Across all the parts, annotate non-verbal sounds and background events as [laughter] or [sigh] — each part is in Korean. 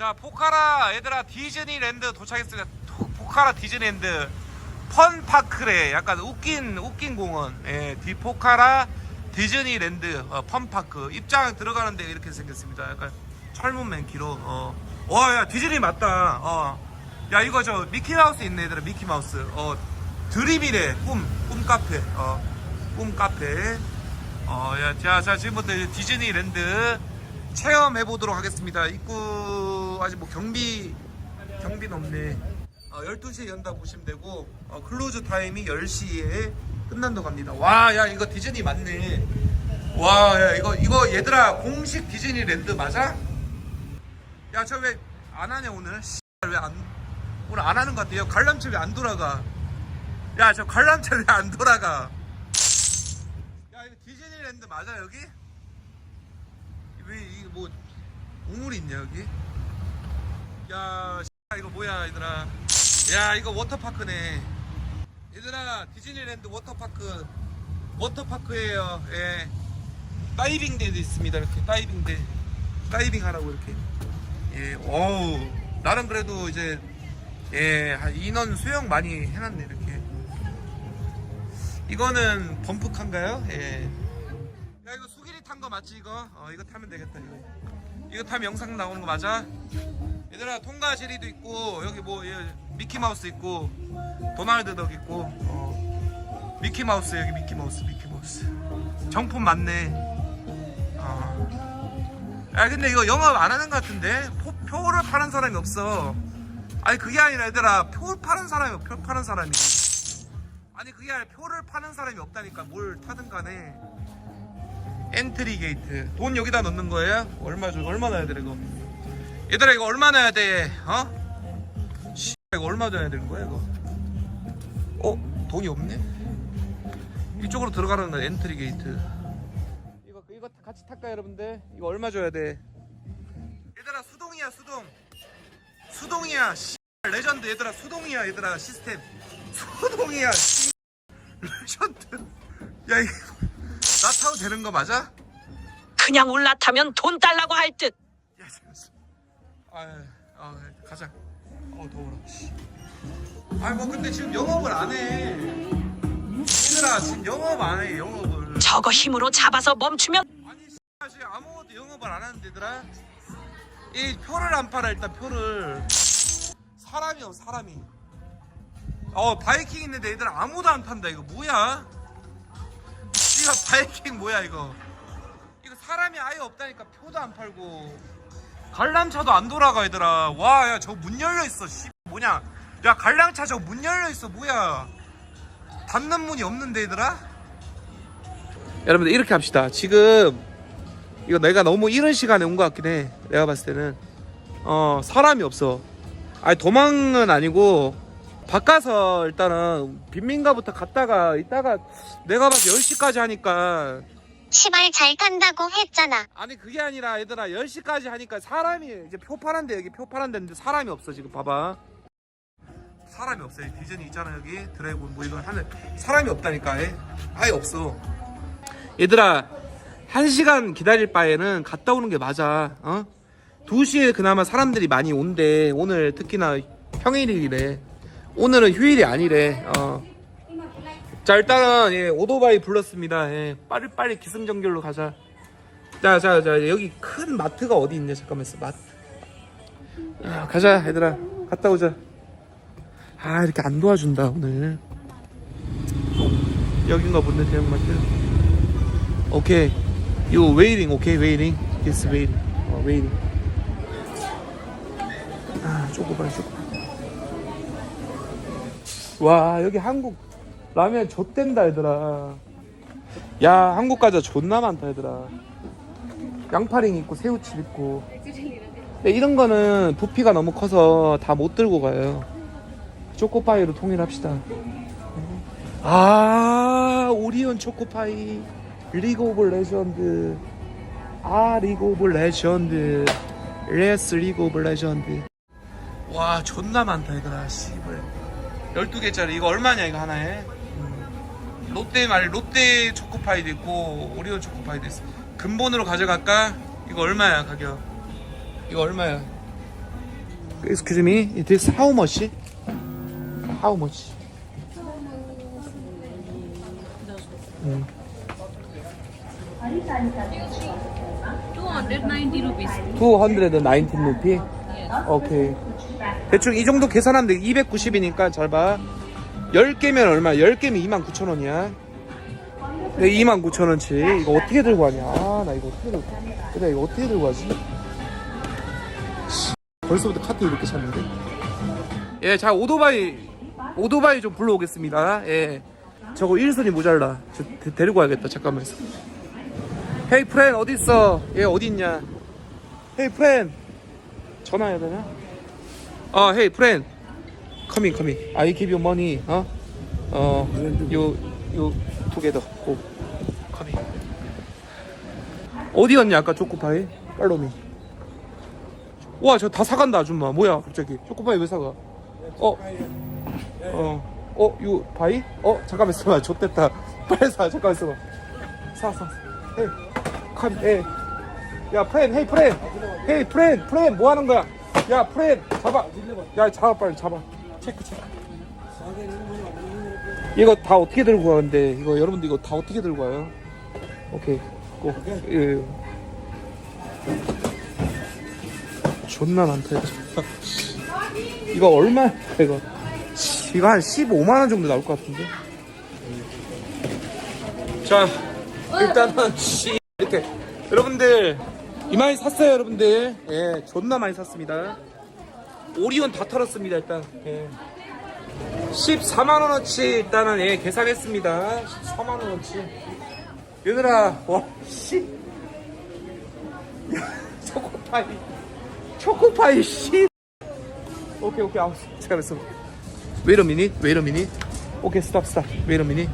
자 포카라 얘들아 디즈니랜드 도착했습니다. 토- 포카라 디즈니랜드 펀파크래. 약간 웃긴 웃긴 공원. 예, 디포카라 디즈니랜드 어, 펀파크 입장 들어가는데 이렇게 생겼습니다. 약간 철문맨 기로. 어. 와야 디즈니 맞다. 어. 야 이거 저 미키마우스 있네 얘들아 미키마우스. 어 드림이래 꿈 꿈 카페. 어. 꿈 카페. 어, 야, 자, 자, 지금부터 디즈니랜드 체험해 보도록 하겠습니다. 입구 아직 뭐 경비 경비는 없네. 어, 12시에 연다 보시면 되고 어, 클로즈 타임이 10시에 끝난다고 합니다. 와, 야, 이거 디즈니 맞네. 와, 야, 이거 이거 얘들아 공식 디즈니 랜드 맞아? 야, 저 왜 안 하냐 오늘? 왜안 오늘 안 하는 것 같아요. 관람차 왜 안 돌아가? 야, 저 관람차 왜 안 돌아가? 야 이거 디즈니랜드 맞아 여기? 왜 이게 뭐 우물이 있냐 여기? 야 이거 뭐야 얘들아 야 이거 워터파크네 얘들아 디즈니랜드 워터파크 워터파크예요 예 다이빙대도 있습니다 이렇게 다이빙대 다이빙 하라고 이렇게 예 어우 나는 그래도 이제 예한 인원 수용 많이 해놨네 이렇게 이거는 범프카인가요? 예. 야 이거 수길이 탄 거 맞지 이거? 어 이거 타면 되겠다 이거. 이거 타면 영상 나오는 거 맞아? 얘들아 통과 제리도 있고 여기 뭐 예, 미키 마우스 있고 도날드 덕 있고 어. 미키 마우스 여기 미키 마우스 미키 마우스 정품 맞네. 어. 야 근데 이거 영업 안 하는 것 같은데 포, 표를 파는 사람이 없어. 아니 그게 아니라 얘들아 표 파는 사람이 없- 표 파는 사람이. 아니 그게 아니라 표를 파는 사람이 없다니까 뭘 타든 간에 엔트리 게이트 돈 여기다 넣는 거예요? 얼마 줘? 얼마 넣어야 돼 이거? 얘들아 이거 얼마 넣어야 돼? 어? 씨 이거 얼마 줘야 되는 거야 이거? 어? 돈이 없네? 이쪽으로 들어가는 거 엔트리 게이트 이거 이거 같이 탈까 여러분들? 이거 얼마 줘야 돼? 얘들아 수동이야 수동 수동이야 씨 레전드 얘들아 수동이야 얘들아 시스템 수동이야 씨. 레전드 야 이거 나 타도 되는 거 맞아? 그냥 올라타면 돈 달라고 할 듯. 야 잠시만 아, 아 가자. 어 더워라. 씨. 아니 뭐 근데 지금 영업을 안 해. 얘들아 지금 영업 안 해 영업을. 저거 힘으로 잡아서 멈추면 아니 씨, 지금 아무것도 영업을 안 하는데 얘들아. 이 표를 안 팔아 일단 표를. 사람이 없어 사람이. 어 바이킹 있는데 얘들아 아무도 안 탄다 이거 뭐야? 이거 바이킹 뭐야 이거? 이거 사람이 아예 없다니까 표도 안 팔고 관람차도 안 돌아가 얘들아. 와 야 저거 문 열려 있어 씨. 뭐냐? 야 관람차 저거 문 열려 있어 뭐야? 닫는 문이 없는데 얘들아? 여러분들 이렇게 합시다. 지금 이거 내가 너무 이른 시간에 온 것 같긴 해. 내가 봤을 때는. 어 사람이 없어. 아니 도망은 아니고 바꿔서 일단은 빈민가부터 갔다가 이따가 내가 봐서 10시까지 하니까 시발 잘 탄다고 했잖아. 아니 그게 아니라 얘들아 10시까지 하니까 사람이 이제 표 파란데 여기 표 파란 데 인데 사람이 없어 지금 봐봐. 사람이 없어. 여기 디즈니 있잖아 여기. 드래곤 뭐 이거 하는 사람이 없다니까 아예, 아예 없어. 얘들아 한 시간 기다릴 바에는 갔다 오는 게 맞아 어? 2시에 그나마 사람들이 많이 온대. 오늘 특히나 평일이래. 오늘은 휴일이 아니래 어. 자 일단은 예, 오토바이 불렀습니다. 예, 빨리 기승전결로 가자. 자자 자 자, 여기 큰 마트가 어디 있냐 잠깐만 있어 마트. 아, 가자 얘들아 갔다 오자. 아 이렇게 안 도와준다 오늘. 여긴가 본데 대형마트. 오케이. 요 웨이팅 오케이 웨이팅. yes 웨이팅. 어 웨이팅. 아 쪼꼬바리 쪼꼬. 와 여기 한국 라면 좆된다 얘들아. 야 한국 과자 존나 많다 얘들아. 양파링 있고 새우칩 있고. 근데 이런 거는 부피가 너무 커서 다 못 들고 가요. 초코파이로 통일합시다. 아 오리온 초코파이. 리그 오브 레전드. 아 리그 오브 레전드. 레스 리그 오브 레전드. 와 존나 많다 얘들아 씨발. 12개짜리. 이거 얼마냐 이거 하나에? 음. 롯데 말 롯데 초코파이도 있고 오리온 초코파이도 있어 근본으로 가져갈까? 이거 얼마야 가격 이거 얼마야 Excuse me, it is how much? How much? 음. 290 rupees. 219 루피? 오케이. 대충 이 정도 계산하면 돼. 290이니까 잘 봐. 10개면 얼마? 10개면 29,000원이야. 네, 29,000원치. 이거 어떻게 들고 가냐? 아, 나 이거 어떻게 들고 가? 그래, 이거 어떻게 들고 가지? 씨, 벌써부터 카트 이렇게 찼는데? 예, 자, 오토바이, 오토바이 좀 불러오겠습니다. 예. 저거 1순위 모자라. 저 데, 데리고 와야겠다. 잠깐만. 헤이 프렌 어디 있어? 얘 어디 있냐? 헤이 프렌 전화해야 되나? 어 헤이 프렌 커밍 커밍 I give you money 어? 어 you you 커밍 어디 갔냐 아까 초코파이? 팔로미 와 저 다 사간다 아줌마 뭐야 갑자기 초코파이 왜 사가? 어? 어? 어? 유 바이? 어? 잠깐만 있어봐 [laughs] 좆됐다 빨리 사 잠깐만 있어봐 사 사 헤이 컴 헤이 야 프렌 헤이 프렌 헤이 프렌 프렌 뭐 하는 거야 야 프렌 잡아 야 잡아 빨리 잡아 체크 체크 이거 다 어떻게 들고 가는데? 이거 여러분들 이거 다 어떻게 들고 가요? 오케이 고. 예, 예. 존나 많다 이거. [laughs] 얼마 이거? 이거 한 15만 원 정도 나올 것 같은데? 자 일단은 씨 이렇게. 여러분들 이마이 샀어요 여러분들. 예 존나 많이 샀습니다 오리온 다 털었습니다 일단. 예. 14만원어치 일단은 예 계산했습니다. 14만원어치. 얘들아 와씨. 초코파이. 초코파이 씨. 오케이 오케이. 아우 잠깐만 웨이러 미닛 웨이러 미닛 오케이 스탑 스탑 웨이러 미닛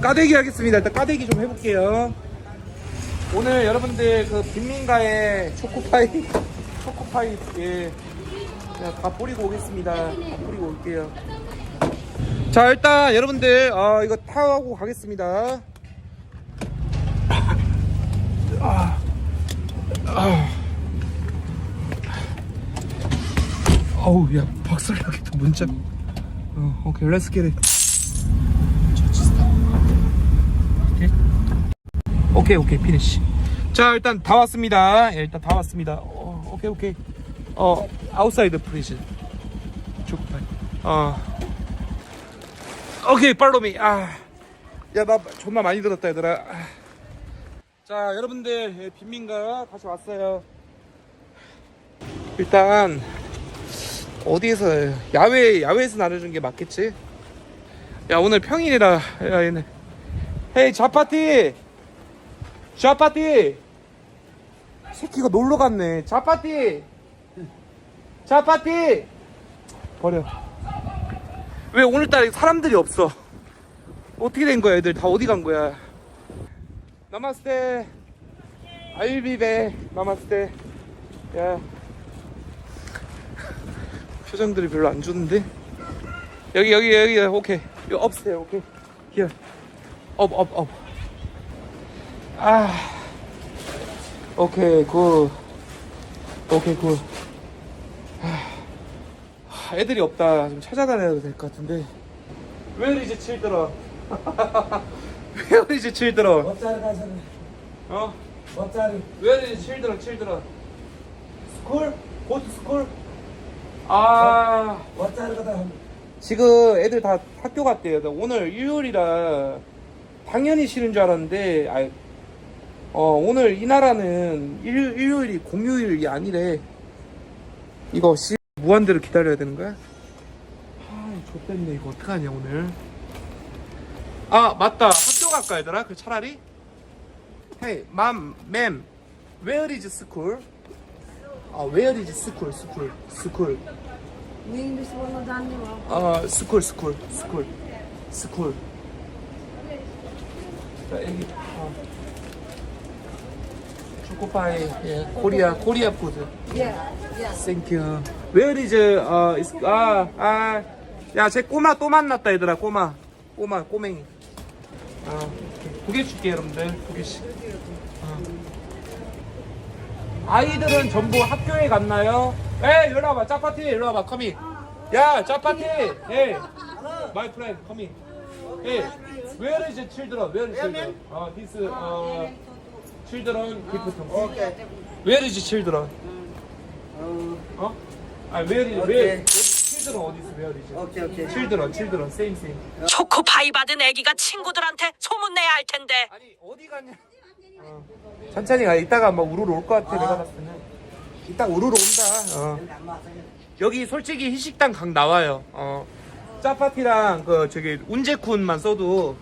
까대기 하겠습니다. 일단 까대기 좀 해볼게요. 오늘 여러분들 그 빈민가의 초코파이 [laughs] 초코파이 예 다 뿌리고 오겠습니다. 다 뿌리고 올게요. 자 일단 여러분들 어, 이거 타고 가겠습니다. 아, 아. 어우 야 박살나겠다 문자. 어, 오케이 렛츠 겟 잇 오케이 오케이 피니시 자 일단 다 왔습니다. 예, 일단 다 왔습니다. 어, 오케이 오케이 어 아웃사이드 프리즈 초코파이 어. 오케이 팔로미 아 야 나 존나 많이 들었다 얘들아 아. 자 여러분들 예, 빈민가 다시 왔어요. 일단 어디에서 야외 야외에서 나눠준 게 맞겠지? 야 오늘 평일이라 야 얘네. 헤이 자파티! 자파티! 새끼가 놀러 갔네. 자파티 자 파티! 버려. 왜 오늘따라 사람들이 없어? 어떻게 된 거야 애들? 다 어디 간 거야? 나마스테. 아일비베 나마스테. 야. 표정들이 별로 안 좋은데? 여기 여기 여기 오케이. 요 업스테어 오케이. 업업업 아. 오케이 굿. 오케이 굿 아, 애들이 없다 좀 찾아다녀야 될 것 같은데 Where is children? Where is children? 어짜리 가서는 어? 어짜리 Where is children? Go to school? 아 어짜리 가다 지금 애들 다 학교 갔대요. 나 오늘 일요일이라 당연히 쉬는 줄 알았는데, 아, 어, 오늘 이 나라는 일, 일요일이 공휴일이 아니래. 이거 씨 무한대로 기다려야 되는 거야? 아이 좆됐네 이거 어떡하냐 오늘 아 맞다 학교 갈까 얘들아 그 차라리 헤이 맘맴 Where is school? 아 Where is school school school English one 다녀와 아 school school school school 자 여기 어. 초코파이, 예, 코리아, 코리아 푸드. Yeah, yeah. 땡큐. Where is, 어, is, 아, 아. 야, 쟤 꼬마 또 만났다, 얘들아, 꼬마. 꼬마, 꼬맹이. 아, 두개 줄게, 여러분들. 두 개씩. 어. 아이들은 전부 학교에 갔나요? 에 일로 와봐 짜파티 일로 와봐 커미 야 짜파티 에 my friend 커미 에 where is the children where is children 어 this 어 children gift Okay. where is children 어? 아 where is where children 어디 있어 where is Okay, okay. children children same same 초코파이 받은 애기가 친구들한테 소문내야 할 텐데 아니 어디 갔냐? 어. 천천히 가. 이따가 막 우르르 올 것 같아. 내가 봤을 때는. 이따 우르르 온다. 어. 여기 솔직히 희식당 각 나와요. 어. 짜파티랑 그 저기 운제쿤만 써도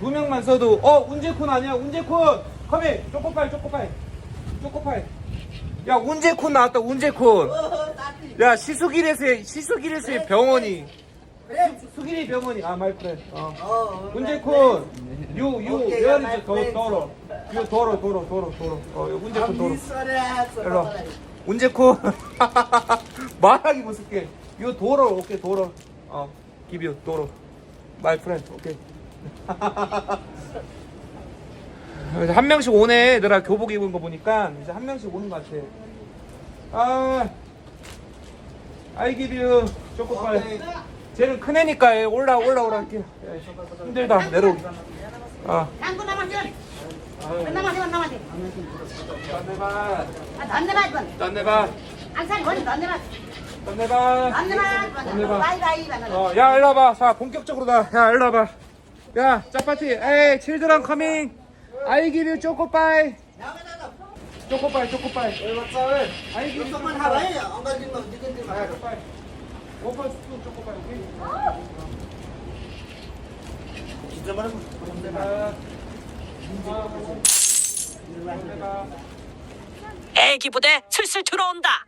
두 명만 써도 어 운제쿤 아니야 운제쿤! 커미 초코파이 초코파이 초코파이. 야 운제쿤 나왔다 운제쿤. 야 시수길에서의 시수길에서의 병원이. 수길이 병원이. 아 말프렌 어. 운제쿤. 유, 유, 오케이, where my is 도, friends. 도로 유, 도로, 도로, 도로, 도로 어, 요 운제쿤 도로 일로 Hello. 와. 운제쿤. [laughs] 말하기 무섭게 요 도로, 오케이, 도로. 어, give you, 도로. My friend, 오케이 [laughs] 한 명씩 오네 얘들아. 교복 입은 거 보니까 이제 한 명씩 오는 것 같아. 아 I give you 초코파이. 쟤는 큰 애니까 얘 올라 올라오라 할게. 힘들다. 내려오기. 아 Nangko naman yun. Ano naman yun, naman yun. 딴내봐. At ano naman yun? 딴내봐. Ang saan yun? Ano naman? 딴내봐 Ano naman? Ano ba? Bye bye. Ano 어, 야 일로 와봐 자 본격적으로 나야 일로 와봐 야 짜파티 에이 칠드런 커밍 I give you 초코파이 초코파이 초코파이 I give you galing mo, dito din mo. 초코파이 오픈 오케이 애기 부대 슬슬 들어온다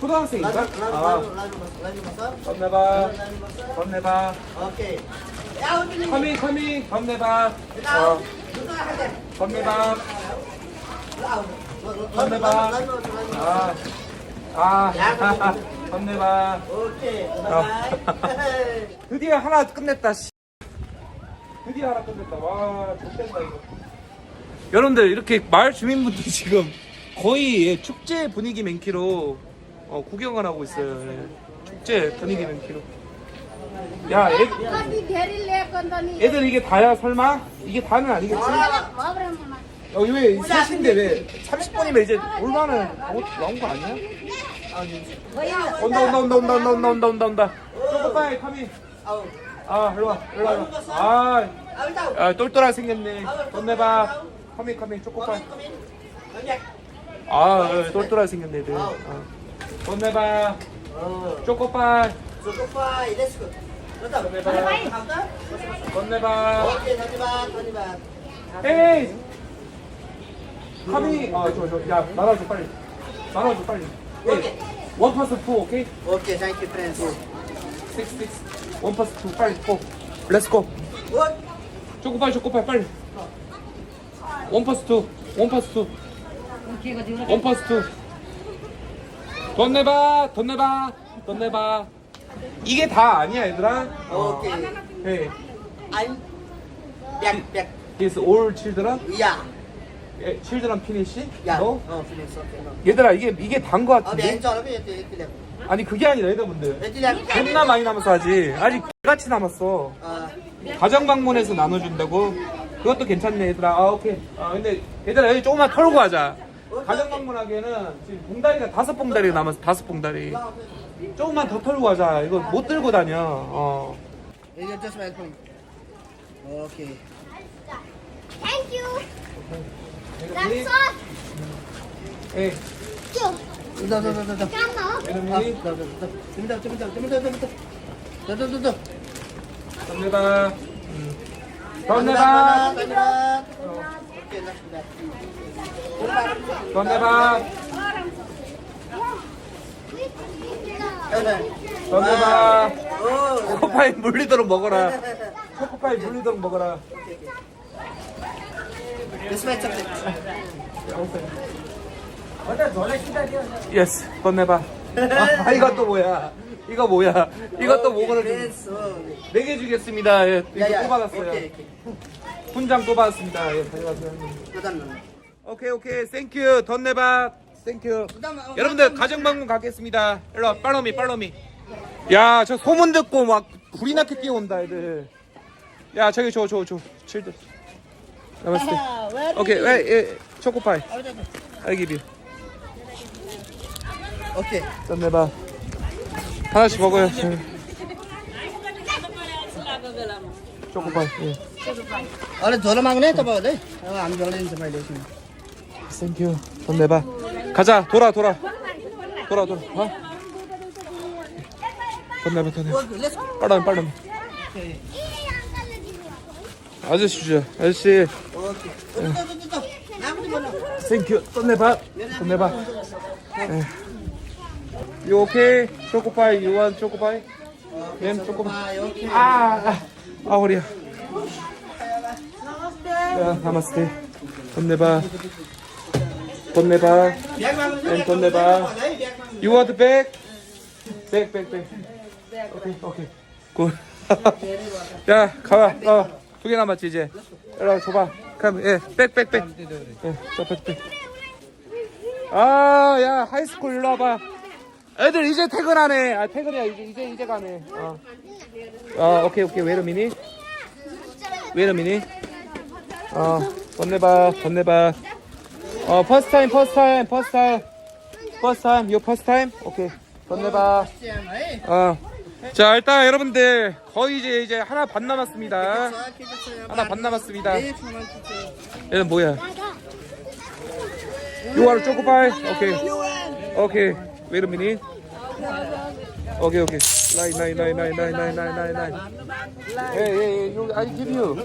초등학생인가? Lan, lan, 아 lan, sir. 건네봐. 건네봐 Okay. Out din. 커밍 커밍 건네봐. 어. 건네봐 mo, lan mo. 아아 건네봐 Okay. Bye-bye. 드디어 하나 끝냈다 씨. 드디어 하나 끝냈다 와 좋겠다 이거 여러분들 이렇게 마을 주민분들 지금 거의 예, 축제 분위기 맨키로 어, 구경을 하고 있어요 예. 축제 분위기 맨키로 야 애. 애들 이게 다야 설마? 이게 다는 아니겠지? Naman. 어, 왜 셋인데 왜 30분이면 이제 올만은 어, 나온 거 아니야? 온다 온다 온다 온다 온다 온다 온다 온다 온다 초코파이 카미. 아 일로 와 일로와 일로와 아 Out daw. 아, 똘똘하게 생겼네. 돈 내봐. in. Come in. 아, 예, 똘똘하게 생겼네, 애들. 어. 손내봐 어. 초코파이. 초코파 이래스고 그렇다. 손내봐 간다 손내봐 오케이 던지마 던지마 에이! 음. 카미 아저저야 나눠줘 빨리. 나눠줘 빨리. 에이 오케이. 원 플러스 포 오케이? 오케이 땡큐 프렌즈 식스 식스 원 플러스 투 빨리 포. 렛츠고 굿. 초코파이 초코파이 빨리. 원 플러스 투원 플러스 투원 플러스 투. 돈 내봐, 돈 내봐, 돈 내봐. 이게 다 아니야, 얘들아. 어. Okay. Hey, I'm back back. is all children? Yeah. Eh, children finish? Yeah. No? Oh, finish. Okay. No. 얘들아, 이게 이게 단거 Oh, 같은데? 아니 그게 아니라 얘들분들. Ito lang. 존나 많이 남았어 아직. 아직 같이 남았어. Ah, 가정 방문해서 나눠준다고? 그것도 괜찮네 얘들아. 아 오케이. 아 근데 얘들아 여기 조금만 털고 가자. 어, 가정 방문하기에는 지금 봉다리가 다섯 봉다리 남았어 다섯 봉다리 조금만 더 털고 가자 이거 못 들고 다녀 어. 오케이. Thank you. That's all. 에이 Thank you. 나나나나 나. 잠깐만. 이름이 나나나. 좀더 좀더 좀더 좀더. 나나나나. 감사합니다. 음. 감사합니다. 감사합니다. 던내봐 Oh, 초코파이 물리도록 먹어라. 초코파이 물리도록 먹어라. 예스 던내봐 아 이거 또 뭐야? 이거 뭐야? Yes, oh. 네개 주겠습니다. 예 이거. 또 받았어요. 훈장 또 받았습니다. 예 가져가세요. 오케이 오케이. 땡큐 돈내밭 땡큐 여러분들 가정 방문 가겠습니다. 일로 와. 팔로미 팔로미. 야 저 소문 듣고 막 불이 나게 뛰어온다 애들. 야 저기 저 저저 칠들 나 봤을 때 오케이 왜 예, 초코파이. 알기비 오케이. 돈내밭 하나씩 먹어요. ચોકો ભાઈ અરે જોલા માંગને તો ભાઈ દે 땡큐 돈 내봐. 가자. 돌아 돌아. 돌아 돌아. 어? 돈 내봐 돈 내봐. 빨리 빨리 아저씨 주자. 아저씨. 땡큐 돈 내봐. 돈 내봐. 유 오케이 초코파이? 유한 초코파이? 엠 초코파이. 아, 아, 아야 나마스테. 돈 내봐 돈 내봐. 엠돈 내봐. You want back? back back back 오케이 오케이 굿. 야 가봐. 어 두 개 남았지 이제. 일로 와, 줘봐. 그럼 예 백 백 백 예저백백 아 야 하이스쿨 일로 와봐. 애들 이제 퇴근하네. 아 퇴근이야. 이제 이제 이제 가네. 어, 어 오케이 오케이. 웨이트 미니 웨이트 미니 내봐 돈 내봐 어 퍼스트 타임 퍼스트 타임 퍼스트 타임 퍼스트 타임 요 퍼스트 타임 오케이 돈 내봐. 어. 자 일단 여러분들 거의 이제 이제 하나 반 남았습니다. 하나 반 남았습니다. 얘는 뭐야? 요하루 초코파이? 오케이 오케이 웨이트 미니 오케이 오케이 나이 나이 나이 나이 나이 나이 나이 나이 나이 예예예 요 I give you.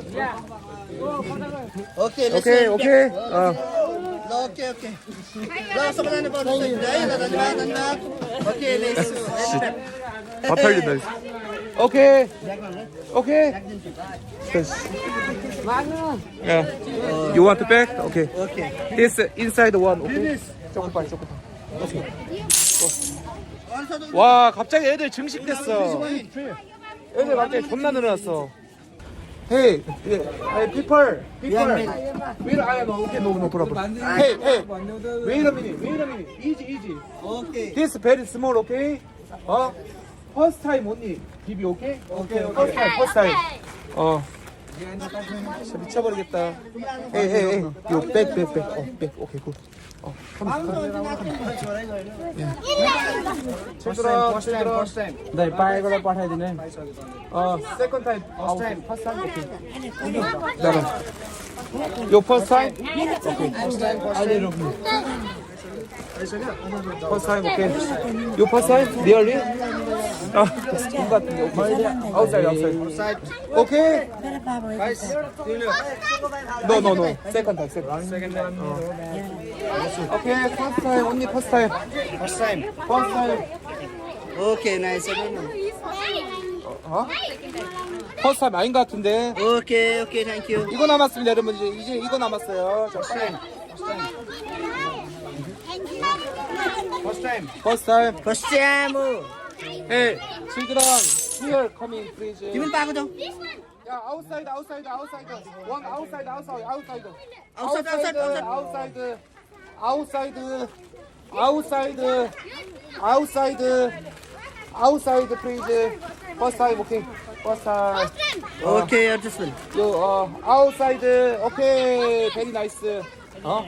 오케이 오케이 어 Okay, okay. Bravo, sobrano po sa inyo. Ayun, nandiyan, nandiyan. Okay, let's. 밥 팔린다. 이제. 오케이. 오케이. 됐어. 야. You want to back? Okay. Okay. This inside one. Okay. 조금 빨리, 조금 빨리. Also, 와, 갑자기 애들 증식됐어. 애들 갑자기 존나 늘어났어. Hey, hey, people, people. Wait, I am okay. No, no problem. Hey, hey. Wait a minute. Wait a minute. Easy, easy. Okay This very small, okay? 어? First time only. Give you okay? Okay, okay. First time, first time. 어. 진짜 미쳐버리겠다. 에이, 에이, 요, 백, 백, 백. 어, 백. 오케이, 굿. 어, 칠드라, 칠드라. 예. 네, 빨간으로 빨아야 되네. 어, 세컨 타임, 어, 오케이. 네, 네. 요 퍼스 타임? 오케이. 퍼스 타임, 퍼스 First time, okay. You first time, really? Ah, but okay. Outside, outside. Okay. No, no, no. Second time, second time. Second time. Oh. Okay, first time, only first time. First time. First time. Okay, nice. 어? 퍼스트 타임 아닌 것 같은데. 오케이, 오케이, 땡큐. 이거 남았습니다, 여러분. 이제 이거 남았어요. 자, 빨리. First time. First time. First time. Oh. Hey, children, here, come in, please. Eh. 기분 빠꾸죠? Yeah, outside, outside, outside. One outside, outside, outside. Outside, outside, outside. Outside, outside, outside, outside, please. Eh. First time, okay. First time. Okay, adjustment. Yo, uh, outside, eh. okay, very nice. Huh?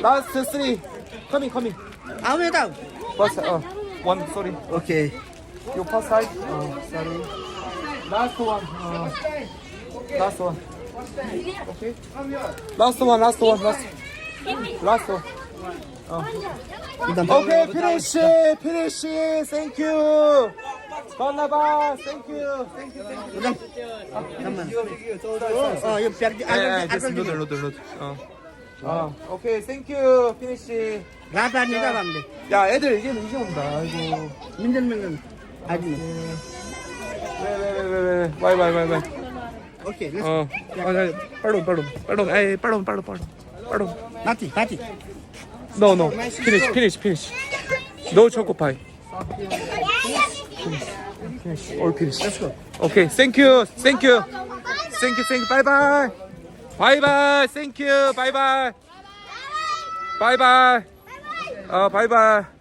Last three. Coming, coming. How many daw? Pass. uh, one, sorry. Okay. Your pass side? Oh, sorry. Last one. Uh, last one. Okay. Last one, last one, last Last one. Oh. Okay. Finish. Finish. Thank you. Good 어. 일단 오케이 피레 씨, 피레 씨, 땡큐. 건나봐, 땡큐, 땡큐, 땡큐. 일단 잠깐만. 어, 이거 벽, 아, 아, 아, 로드, 로드, 로드. 어. 아, 오케이, 땡큐, 피니시. 라다 니가 가면 돼. 야 애들 이제 이제 온다 아이고 민들민들. 아직. 왜왜왜왜 바이 바이 바이 바이 오케이, 렛츠. 어 아, 나, 빨로 빨로 빨로 에이 빨로 빨로 빨로 빨로 나티, 나티. no no finish finish finish no choco pie finish all finish Let's go. okay thank you thank you thank you thank you bye bye bye bye thank you bye bye bye bye 어 bye bye